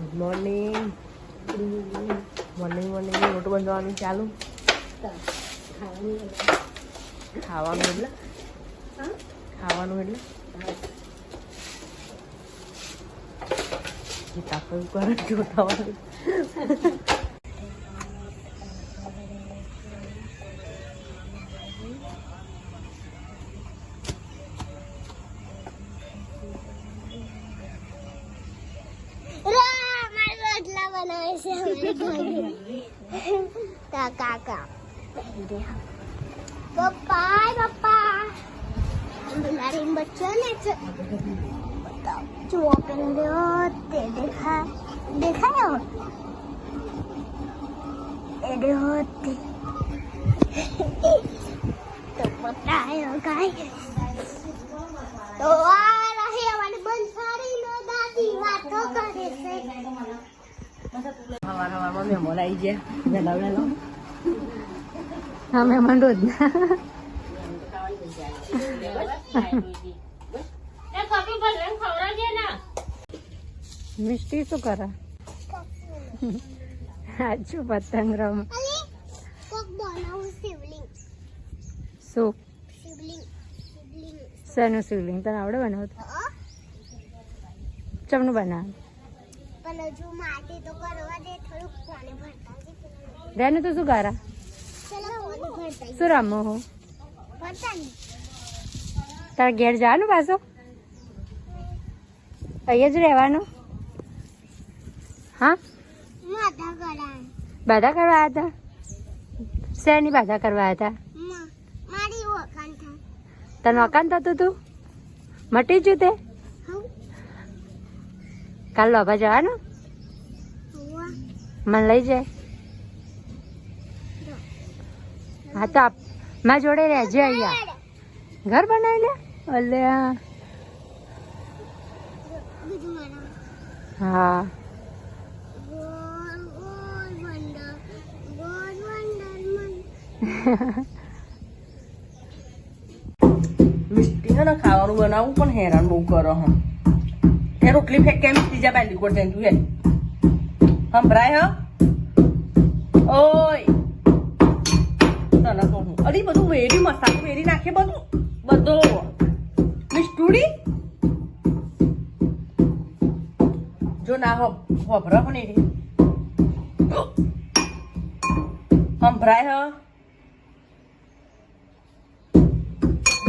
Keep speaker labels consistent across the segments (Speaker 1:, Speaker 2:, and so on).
Speaker 1: Good morning morning morning રોટ બંધવાનું ચાલુ? ખાવાનું એટલે? ખાવાનું એટલે? તાપણ કરે જોતા
Speaker 2: તા કાકા પપ્પા પપ્પા બિલાડી બચ્ચો ને છે જુઓ પેલો તે દેખા દેખાયો એ દેખો તે તો બતાયો ગાય તો આ રહી અમારી બંસારી નો દાદી વાતો કરે
Speaker 1: ગયા.
Speaker 3: હા મહેમાન રોજ મિસ્ટી શું કરે? સાચું પતંગ રમ. શું?
Speaker 2: શિવલિંગ શિવલિંગ.
Speaker 3: શેનું શિવલિંગ? તને આવડે બનાવતું? ચમનું બનાવ.
Speaker 2: હજુ માટી તો કરવા દે થોડુંક પાણી ભરતા
Speaker 3: રેને તો શું
Speaker 2: ભરતા
Speaker 3: શું રમો હું? તારા ઘેર જવાનું પાછો? અહીંયા જ રહેવાનું? હા? બાધા કરવા હતા શેની બાધા કરવા હતા તને અકાન થતું તું? મટી ગયું તે? કાલ લોભા જવાનું? મને લઈ જાય. હા તો મારા જોડે રહેજે અહીંયા. ઘર બનાવી લે?
Speaker 2: મારા
Speaker 3: હા.
Speaker 2: ગોલ ગોલ વંડર ગોલ વંડર મન
Speaker 1: મિસ્ટી છે ને ખાવાનું બનાવવું પણ હેરાન બહુ કરો હમ એ રોટલી ફેંક કેમ ત્રીજા પહેલી કોટ જઈને તું હે? સંભળાય હ? ઓય! તને કહું અરે, બધું વેરી મસાલો વેરી નાખે બધું? બધો. મિસ્ટુડી જો ના હો, હોભરા પણ એરી સંભળાય હ?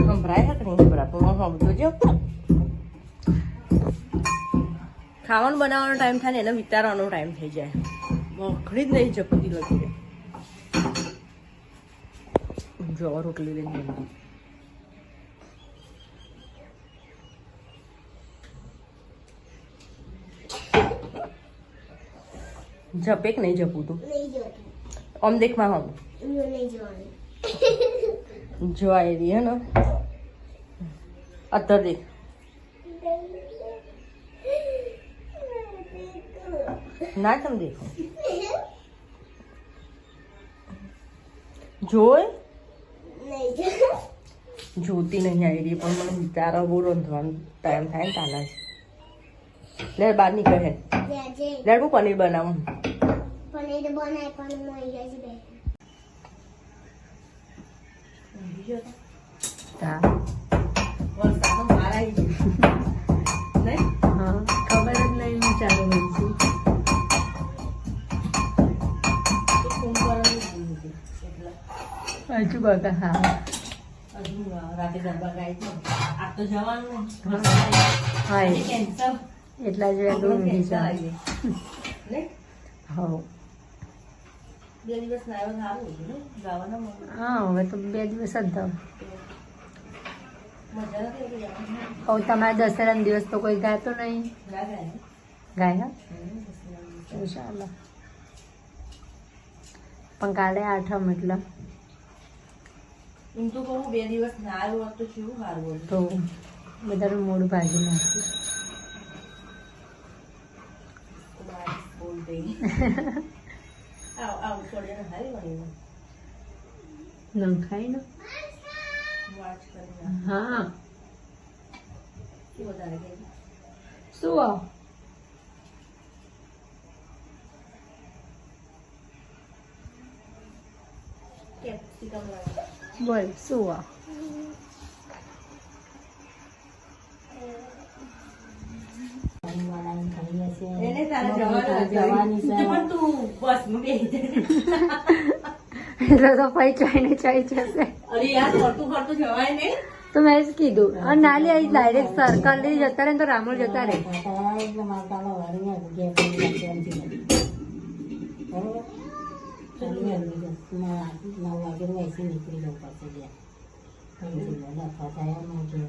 Speaker 1: સંભળાય હક નહીં? બરાબર હું સમજો જો ખાવાનું બનાવવાનો ટાઈમ થાય ને એને વિતારવાનો ટાઈમ થઈ જાય. મોખડી જ નહીં જપતી લગી જો રોટલી લઈને જપે કે નહીં જપું તું? આમ દેખમાં હમ
Speaker 2: હું નહીં જોવાનું.
Speaker 1: જો આ રહી હે ને? અત્યારે દેખ. ના તમ દેખો જોય
Speaker 2: નહીં જોતું
Speaker 1: જોતી નહીં આવી રહી પણ મને વિચારો બહુ રંધવાનો ટાઈમ થાય ને કાલે લે બહાર નીકળે હે
Speaker 2: આજે
Speaker 1: લે હું પનીર બનાવું
Speaker 2: પનીર બનાય પણ હું અહીંયા જ બે
Speaker 3: હા
Speaker 1: સારું હતું ને ગાવાના મજા
Speaker 3: હા, હવે તો બે દિવસ જ
Speaker 1: જવાની.
Speaker 3: હવે, તમારે દશેરાના દિવસ તો કોઈ ગાતો નહીં?
Speaker 1: ગાય
Speaker 3: હા. ઇન્શાલ્લાહ પણ કાલે આઠમ એટલે.
Speaker 1: કેવું
Speaker 3: બધાનું મોડું ભાજી નાખ્યું નંખાય ને. હા.
Speaker 1: શું
Speaker 3: કેપ્સિકમ લાગે
Speaker 4: બોલ શું આ
Speaker 1: એને તારે જવાનું હતું. પણ તું બસમાં બેસી જા.
Speaker 4: એટલે તો પછી ચાઈને ચાઈ જશે.
Speaker 1: અરે યાર ફરતું ફરતું જવાય નહીં
Speaker 4: તો મેં જ કીધું અને નાલી અહીં ડાયરેક્ટ સર્કલથી જતા રહે ને તો રામોલ જતા नऊ
Speaker 1: वाजेल निकडी लोकांचे द्या दाखवता या माहिती